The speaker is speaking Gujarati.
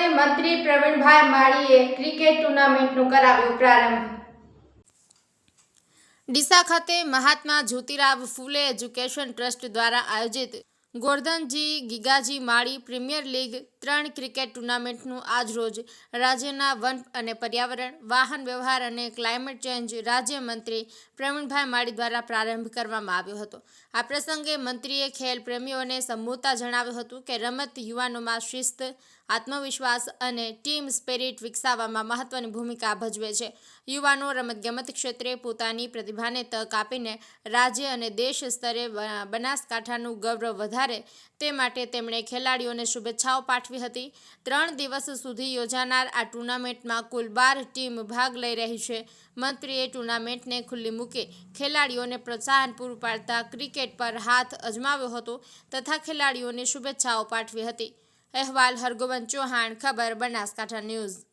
ખાતે મંત્રી પ્રવીણભાઈ માળીએ ક્રિકેટ ટુર્નામેન્ટનો કરાવ્યો પ્રારંભ. ડીસા ખાતે મહાત્મા જ્યોતિરાવ ફૂલે એજ્યુકેશન ટ્રસ્ટ દ્વારા આયોજિત ગોરધનજી ગીગાજી માળી પ્રીમિયર લીગ ત્રણ ક્રિકેટ ટુર્નામેન્ટનું આજરોજ રાજ્યના વન અને પર્યાવરણ, વાહન વ્યવહાર અને ક્લાઇમેટ ચેન્જ રાજ્યમંત્રી પ્રવીણભાઈ માળી દ્વારા પ્રારંભ કરવામાં આવ્યો હતો. આ પ્રસંગે મંત્રીએ ખેલ પ્રેમીઓને સંબોધતા જણાવ્યું હતું કે રમત યુવાનોમાં શિસ્ત, આત્મવિશ્વાસ અને ટીમ સ્પિરિટ વિકસાવવામાં મહત્વની ભૂમિકા ભજવે છે. યુવાનો રમતગમત ક્ષેત્રે પોતાની પ્રતિભાને તક આપીને રાજ્ય અને દેશ સ્તરે બનાસકાંઠાનું ગૌરવ વધારે તે માટે તેમણે ખેલાડીઓને શુભેચ્છાઓ પાઠવી હતી. ત્રણ દિવસ સુધી યોજાનાર આ ટુર્નામેન્ટમાં કુલ બાર ટીમ ભાગ લઈ રહી છે. મંત્રીએ ટુર્નામેન્ટને ખુલ્લી મૂકી ખેલાડીઓને પ્રોત્સાહન પૂરું પાડતા ક્રિકેટ પર હાથ અજમાવ્યો હતો તથા ખેલાડીઓને શુભેચ્છાઓ પાઠવી હતી. અહેવાલ હરગોવન ચૌહાણ, ખબર, બનાસકાંઠા ન્યૂઝ.